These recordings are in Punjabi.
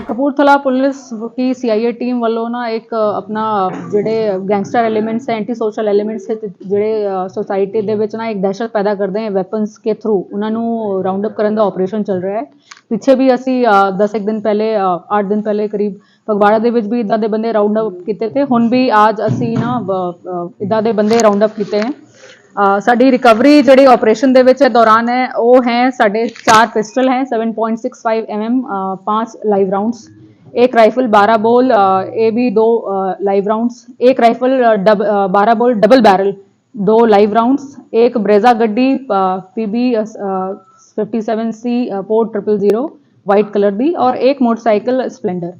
ਕਪੂਰਥਲਾ ਪੁਲਿਸ ਕੀ ਸੀਆਈਏ ਟੀਮ ਵੱਲੋਂ ਨਾ ਇੱਕ ਆਪਣਾ ਜਿਹੜੇ ਗੈਂਗਸਟਰ ਐਲੀਮੈਂਟਸ ਹੈ ਐਂਟੀ ਸੋਸ਼ਲ ਐਲੀਮੈਂਟਸ ਜਿਹੜੇ ਸੋਸਾਇਟੀ ਦੇ ਵਿੱਚ ਨਾ ਇੱਕ ਦਹਿਸ਼ਤ ਪੈਦਾ ਕਰਦੇ ਹੈ ਵੈਪਨਸ ਕੇ ਥਰੂ ਉਹਨਾਂ ਨੂੰ ਰਾਉਂਡ ਅਪ ਕਰਨ ਦਾ ਆਪਰੇਸ਼ਨ ਚੱਲ ਰਿਹਾ ਹੈ। ਪਿੱਛੇ ਵੀ ਅਸੀਂ 10 ਇੱਕ ਦਿਨ ਪਹਿਲੇ 8 ਦਿਨ ਪਹਿਲੇ ਕਰੀਬ ਫਗਵਾੜਾ ਦੇ ਵਿੱਚ ਵੀ ਇਦਾਂ ਦੇ ਬੰਦੇ ਰਾਉਂਡ ਅਪ ਕੀਤੇ ਤੇ ਹੁਣ ਵੀ ਅੱਜ ਅਸੀਂ ਨਾ ਇਦਾਂ ਦੇ ਬੰਦੇ ਰਾਉਂਡ ਅਪ ਕੀਤੇ ਹੈ। ਸਾਡੀ ਰਿਕਵਰੀ ਜਿਹੜੀ ਆਪਰੇਸ਼ਨ ਦੇ ਵਿੱਚ ਦੌਰਾਨ ਹੈ ਉਹ ਹੈ ਸਾਡੇ ਚਾਰ ਪਿਸਟਲ ਹੈ 7.65 mm अ, पांच लाइव राउंड्स एक राइफल 12 बोल ए बी दो लाइव राउंड्स एक राइफल डब, बारह बोल डबल बैरल दो लाइव राउंड्स एक ब्रेजा गड्डी P B fifty seven C four triple zero white colour दी और एक मोटरसाइकिल स्प्लेंडर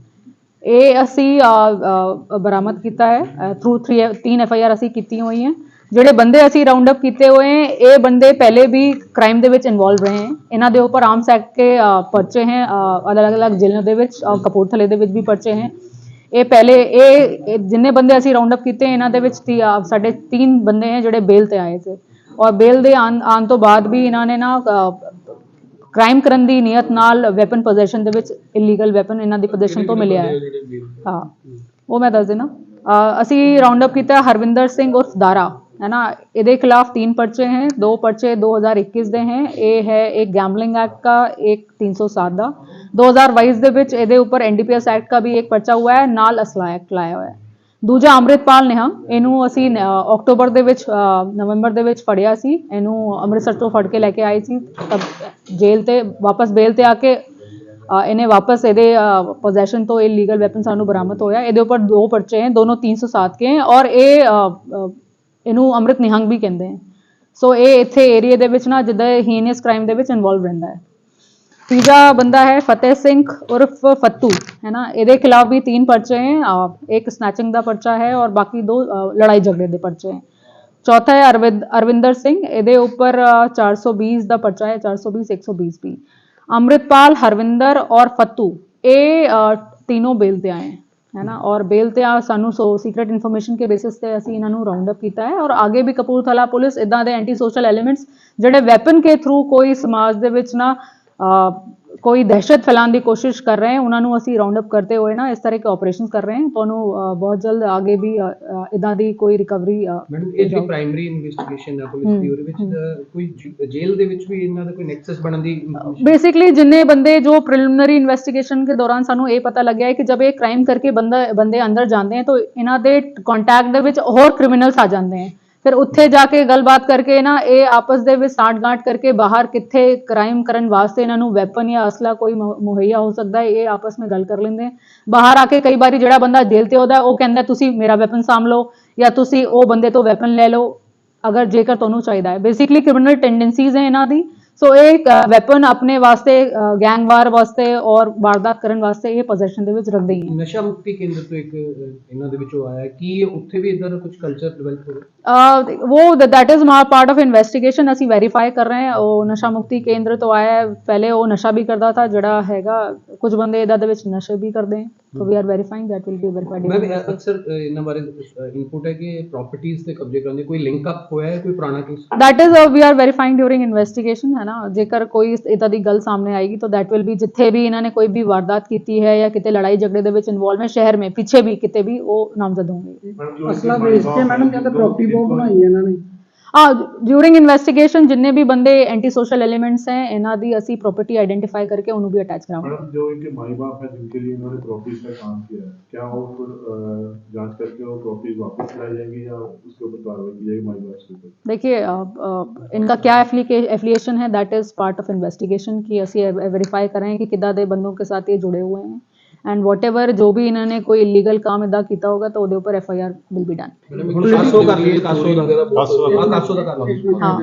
ਇਹ ਅਸੀਂ ਅ, ਅ, ਬਰਾਮਦ ਕੀਤਾ ਹੈ ਥਰੂ 3 ਤਿੰਨ ਐਫ ਆਈ ਆਰ ਅਸੀਂ ਕੀਤੀਆਂ ਹੋਈਆਂ ਜਿਹੜੇ ਬੰਦੇ ਅਸੀਂ ਰਾਉਂਡ ਅਪ ਕੀਤੇ ਹੋਏ ਹੈ ਇਹ ਬੰਦੇ ਪਹਿਲੇ ਵੀ ਕ੍ਰਾਈਮ ਦੇ ਵਿੱਚ ਇਨਵੋਲਵ ਰਹੇ ਹੈ। ਇਹਨਾਂ ਦੇ ਉੱਪਰ ਆਰਮਸ ਐਕਟ ਕੇ ਪਰਚੇ ਹੈ ਅਲੱਗ-ਅਲੱਗ ਜ਼ਿਲ੍ਹਿਆਂ ਦੇ ਵਿੱਚ ਔਰ ਕਪੂਰਥਲੇ ਦੇ ਵਿੱਚ ਵੀ ਪਰਚੇ ਹੈ। ਇਹ ਪਹਿਲੇ ਇਹ ਜਿੰਨੇ ਬੰਦੇ ਅਸੀਂ ਰਾਉਂਡ ਅਪ ਕੀਤੇ ਇਹਨਾਂ ਦੇ ਵਿੱਚ ਤੀ- ਸਾਡੇ ਤਿੰਨ ਬੰਦੇ ਹੈ ਜਿਹੜੇ ਬੇਲ ਤੇ ਆਏ ਸੀ। ਔਰ ਬੇਲ ਦੇ ਆਉਣ ਤੋਂ ਬਾਅਦ ਵੀ ਇਹਨਾਂ ਨੇ ਨਾ ਕ੍ਰਾਈਮ ਕਰਨ ਦੀ ਨੀਅਤ ਨਾਲ ਵੈਪਨ ਪੋਜੀਸ਼ਨ ਦੇ ਵਿੱਚ ਇਲੀਗਲ ਵੈਪਨ ਇਹਨਾਂ ਦੀ ਪੋਜੀਸ਼ਨ ਤੋਂ ਮਿਲਿਆ ਹੈ। ਹਾਂ। ਉਹ ਮੈਂ ਦੱਸ ਦੇਣਾ ਅਸੀਂ ਰਾਉਂਡ ਅਪ ਕੀਤਾ ਹਰਵਿੰਦਰ ਸਿੰਘ ਉਰਫ ਦਾਰਾ। ਹੈ ਨਾ ਇਹਦੇ ਖਿਲਾਫ तीन पर्चे हैं दो पर्चे 2021 ਦੇ हैं ਇਹ ਹੈ ਇੱਕ ਗੈਂਬਲਿੰਗ ਐਕਟ ਦਾ ਇੱਕ 307 ਦਾ 2022 ਦੇ ਵਿੱਚ ਇਹਦੇ ਉੱਪਰ ਐਨਡੀਪੀਐਸ ਐਕਟ ਦਾ ਵੀ ਇੱਕ ਪਰਚਾ ਹੋਇਆ ਹੈ ਨਾਲ ਅਸਲਾ ਐਕਟ ਲਾਇਆ ਹੋਇਆ ਹੈ ਦੂਜਾ ਅੰਮ੍ਰਿਤਪਾਲ ਨਿਹੰਗ ਇਹਨੂੰ ਅਸੀਂ ਨ- ਅਕਤੂਬਰ ਦੇ ਵਿੱਚ ਅ, ਨਵੰਬਰ ਦੇ ਵਿੱਚ ਫੜਿਆ ਸੀ ਇਹਨੂੰ ਅੰਮ੍ਰਿਤਸਰ ਤੋਂ ਫੜ ਕੇ ਲੈ ਕੇ ਆਏ ਸੀ ਤਬ ਜੇਲ੍ਹ ਤੇ ਵਾਪਸ ਬੇਲ ਤੇ ਆ ਕੇ ਅ, ਇਹਨੇ ਵਾਪਸ ਇਹਦੇ ਪੋਜੀਸ਼ਨ ਤੋਂ ਇਲੀਗਲ ਵੈਪਨ ਸਾਨੂੰ ਬਰਾਮਦ ਹੋਇਆ ਇਹਦੇ ਉੱਪਰ ਦੋ ਪਰਚੇ हैं दोनों 307 के हैं ਔਰ ਇਹ ਅ, ਅ, ਇਹਨੂੰ ਅੰਮ੍ਰਿਤ ਨਿਹੰਗ ਵੀ ਕਹਿੰਦੇ ਆ। ਸੋ ਇਹ ਇੱਥੇ ਏਰੀਆ ਦੇ ਵਿੱਚ ਨਾ ਜਿੱਦਾਂ ਹੀਨੀਅਸ ਕ੍ਰਾਈਮ ਦੇ ਵਿੱਚ ਇਨਵੋਲਵ ਰਹਿੰਦਾ ਹੈ। ਤੀਜਾ ਬੰਦਾ ਹੈ ਫਤਿਹ ਸਿੰਘ ਉਰਫ ਫੱਤੂ, ਹੈ ਨਾ? ਇਹਦੇ ਖਿਲਾਫ ਵੀ ਤਿੰਨ ਪਰਚੇ ਹੈ। ਇੱਕ ਸਨੈਚਿੰਗ ਦਾ ਪਰਚਾ ਹੈ ਔਰ ਬਾਕੀ ਦੋ ਲੜਾਈ ਝਗੜੇ ਦੇ ਪਰਚੇ ਹੈ। ਚੌਥਾ ਹੈ ਅਰਵਿੰਦ, ਅਰਵਿੰਦਰ ਸਿੰਘ। ਇਹਦੇ ਉੱਪਰ 420 ਦਾ ਪਰਚਾ ਹੈ 420 120 ਵੀ ਅੰਮ੍ਰਿਤਪਾਲ, ਹਰਵਿੰਦਰ ਔਰ ਫੱਤੂ, ਇਹ ਤਿੰਨੋਂ ਬੇਲ ਤੇ ਆਏ ਹੈ ਹੈ ਨਾ ਔਰ ਬੇਲ ਤੇ ਆ ਸਾਨੂੰ ਸੋ ਸੀਕ੍ਰੀਟ ਇਨਫੋਰਮੇਸ਼ਨ ਕੇ ਬੇਸਿਸ ਤੇ ਅਸੀਂ ਇਹਨਾਂ ਨੂੰ ਰਾਉਂਡ ਅਪ ਕੀਤਾ ਹੈ। ਔਰ ਅੱਗੇ ਵੀ ਕਪੂਰਥਲਾ ਪੁਲਿਸ ਇਦਾਂ ਦੇ ਐਂਟੀ ਸੋਸ਼ਲ ਐਲੀਮੈਂਟਸ ਜਿਹੜੇ ਵੈਪਨ ਕੇ ਥਰੂ ਕੋਈ ਸਮਾਜ ਦੇ ਵਿੱਚ ਨਾ ਕੋਈ ਦਹਿਸ਼ਤ ਫੈਲਾਉਣ ਦੀ ਕੋਸ਼ਿਸ਼ ਕਰ ਰਹੇ ਹਨ ਉਹਨਾਂ ਨੂੰ ਅਸੀਂ ਰਾਉਂਡ ਅਪ ਕਰਦੇ ਹੋਏ ਨਾ ਇਸ ਤਰ੍ਹਾਂ ਦੇ ਆਪਰੇਸ਼ਨਸ ਕਰ ਰਹੇ ਹਾਂ ਤੁਹਾਨੂੰ ਬਹੁਤ ਜਲਦ ਆਗੇ ਵੀ ਇਦਾਂ ਦੀ ਕੋਈ ਰਿਕਵਰੀ ਮੈਡਮ ਇਹ ਪ੍ਰਾਇਮਰੀ ਇਨਵੈਸਟੀਗੇਸ਼ਨ ਹੈ ਪੁਲਿਸ ਦੀ ਵਿੱਚ ਕੋਈ ਜੇਲ੍ਹ ਦੇ ਵਿੱਚ ਵੀ ਇਹਨਾਂ ਦਾ ਕੋਈ ਨੈਕਸਸ ਬਣਨ ਦੀ ਬੇਸਿਕਲੀ ਜਿੰਨੇ ਬੰਦੇ ਜੋ ਪ੍ਰੀਲਿਮਿਨਰੀ ਇਨਵੈਸਟੀਗੇਸ਼ਨ ਦੇ ਦੌਰਾਨ ਸਾਨੂੰ ਇਹ ਪਤਾ ਲੱਗਿਆ ਹੈ ਕਿ ਜਦ ਇਹ ਕ੍ਰਾਈਮ ਕਰਕੇ ਬੰਦਾ ਬੰਦੇ ਅੰਦਰ ਜਾਂਦੇ ਹਨ ਤਾਂ ਇਹਨਾਂ ਦੇ ਕੰਟੈਕਟ ਦੇ ਵਿੱਚ ਹੋਰ ਕ੍ਰਿਮੀਨਲਸ ਆ ਜਾਂਦੇ ਹਨ ਫਿਰ ਉੱਥੇ ਜਾ ਕੇ ਗੱਲਬਾਤ ਕਰਕੇ ਨਾ ਇਹ ਆਪਸ ਦੇ ਵਿੱਚ ਸਾਂਠ-ਗਾਂਠ ਕਰਕੇ ਬਾਹਰ ਕਿੱਥੇ ਕ੍ਰਾਈਮ ਕਰਨ ਵਾਸਤੇ ਇਹਨਾਂ ਨੂੰ ਵੈਪਨ ਜਾਂ ਅਸਲਾ ਕੋਈ ਮੁਹੱਈਆ ਹੋ ਸਕਦਾ ਹੈ, ਇਹ ਆਪਸ ਵਿੱਚ ਗੱਲ ਕਰ ਲੈਂਦੇ ਬਾਹਰ ਆ ਕੇ ਕਈ ਵਾਰੀ ਜਿਹੜਾ ਬੰਦਾ ਜੇਲ੍ਹ ਤੇ ਉਹਦਾ ਉਹ ਕਹਿੰਦਾ, ਤੁਸੀਂ ਮੇਰਾ ਵੈਪਨ ਸਾਂਭ ਲਓ ਜਾਂ ਤੁਸੀਂ ਉਹ ਬੰਦੇ ਤੋਂ ਵੈਪਨ ਲੈ ਲਓ, ਅਗਰ ਜੇਕਰ ਤੁਹਾਨੂੰ ਚਾਹੀਦਾ ਹੈ। ਬੇਸਿਕਲੀ ਕ੍ਰਿਮੀਨਲ ਟੈਂਡੈਂਸੀਜ਼ ਹੈ ਇਹਨਾਂ ਦੀ। ਸੋ ਇਹ ਵੈਪਨ ਆਪਣੇ ਵਾਸਤੇ ਗੈਂਗਵਾਰ ਵਾਸਤੇ ਔਰ ਵਾਰਦਾਤ ਕਰਨ ਵਾਸਤੇ ਇਹ ਪੋਜੀਸ਼ਨ ਦੇ ਵਿੱਚ ਰੱਖਦੇ ਹੀ ਨਸ਼ਾ ਮੁਕਤੀ ਕੇਂਦਰ ਤੋਂ ਇੱਕ ਇਹਨਾਂ ਦੇ ਵਿੱਚੋਂ ਆਇਆ ਹੈ। ਉੱਥੇ ਵੀ ਇਦਾਂ ਦਾ ਕੁਝ ਕਲਚਰ ਡਿਵੈਲਪ ਹੋ वो that is part of investigation ਅਸੀਂ ਵੈਰੀਫਾਈ ਕਰ ਰਹੇ ਹਾਂ ਉਹ ਨਸ਼ਾ ਮੁਕਤੀ ਕੇਂਦਰ ਤੋਂ ਆਇਆ ਹੈ ਪਹਿਲੇ ਉਹ ਨਸ਼ਾ ਵੀ ਕਰਦਾ था ਜਿਹੜਾ ਹੈਗਾ ਕੁਝ ਬੰਦੇ ਇਹਦਾ ਦੇ ਵਿੱਚ ਨਸ਼ੇ ਵੀ ਕਰਦੇ ਹਨ so we are verifying that will be ਮੈਂ ਵੀ ਵੈਰੀਫਾਈਡ ਅ- ਅਕਸਰ ਅਹ, ਇਹਨਾਂ ਬਾਰੇ ਇਨਪੁਟ ਹੈ ਕਿ ਪ੍ਰਾਪਰਟੀਆਂ ਤੇ ਕਬਜ਼ੇ ਕਰਨ ਦੇ ਕੋਈ ਲਿੰਕ ਅਪ ਹੋਇਆ ਹੈ ਕੋਈ ਪੁਰਾਣਾ case that is uh, we are verifying during investigation ਹੈ ਨਾ ਜੇਕਰ ਕੋਈ ਇਦਾਂ ਦੀ ਗੱਲ ਸਾਹਮਣੇ ਆਏਗੀ ਤਾਂ that will be ਜਿੱਥੇ ਵੀ ਇਹਨਾਂ ਨੇ ਕੋਈ ਵੀ ਵਾਰਦਾਤ ਕੀਤੀ ਹੈ ਜਾਂ ਕਿਤੇ ਲੜਾਈ ਝਗੜੇ ਦੇ ਵਿੱਚ ਇਨਵੋਲਵ ਹੈ ਸ਼ਹਿਰ में ਪਿੱਛੇ ਵੀ ਕਿਤੇ ਵੀ ਉਹ ਨਾਮਜ਼ਦ ਹੋਣਗੇ ਅਸਲਾ ਵੇਚ ਕੇ ਮੈਡਮ ਕਹਿੰਦੇ ਪ੍ਰਾਪਰਟੀ वो ਬਣਾਈ ਇਹਨਾਂ ਨੇ ਆ ਡਿਊਰਿੰਗ ਇਨਵੈਸਟੀਗੇਸ਼ਨ ਜਿੰਨੇ ਵੀ ਬੰਦੇ ਐਂਟੀ ਸੋਸ਼ਲ ਐਲੀਮੈਂਟਸ ਹੈ ਇਹਨਾਂ ਦੀ ਅਸੀਂ ਪ੍ਰਾਪਰਟੀ ਆਇਡੈਂਟੀਫਾਈ ਕਰਕੇ मैडम जो इनके माई बाप है जिनके लिए इन्होंने प्रॉपर्टीज़ का काम किया है क्या वो फिर जाँच करके वो प्रॉपर्टीज़ वापस लाए जाएँगे या उसके ऊपर कार्रवाई की जाएगी माई बाप के ऊपर? देखिए इनका क्या एफिलिएशन है that is part of investigation की असी वेरीफाई करें कि किदा दे बंदों के साथ ये जुड़े हुए हैं। ਐਂਡ ਵਾਟਐਵਰ ਜੋ ਵੀ ਇਹਨਾਂ ਨੇ ਕੋਈ ਇਲੀਗਲ ਕੰਮ ਇਦਾਂ ਕੀਤਾ ਹੋਗਾ ਤਾਂ ਉਹਦੇ ਉੱਪਰ F I R will be done ਹੁਣ 700 ਕਰ ਲਈਏ 700 ਦਾ। 700 ਦਾ। ਕਰ ਹਾਂ।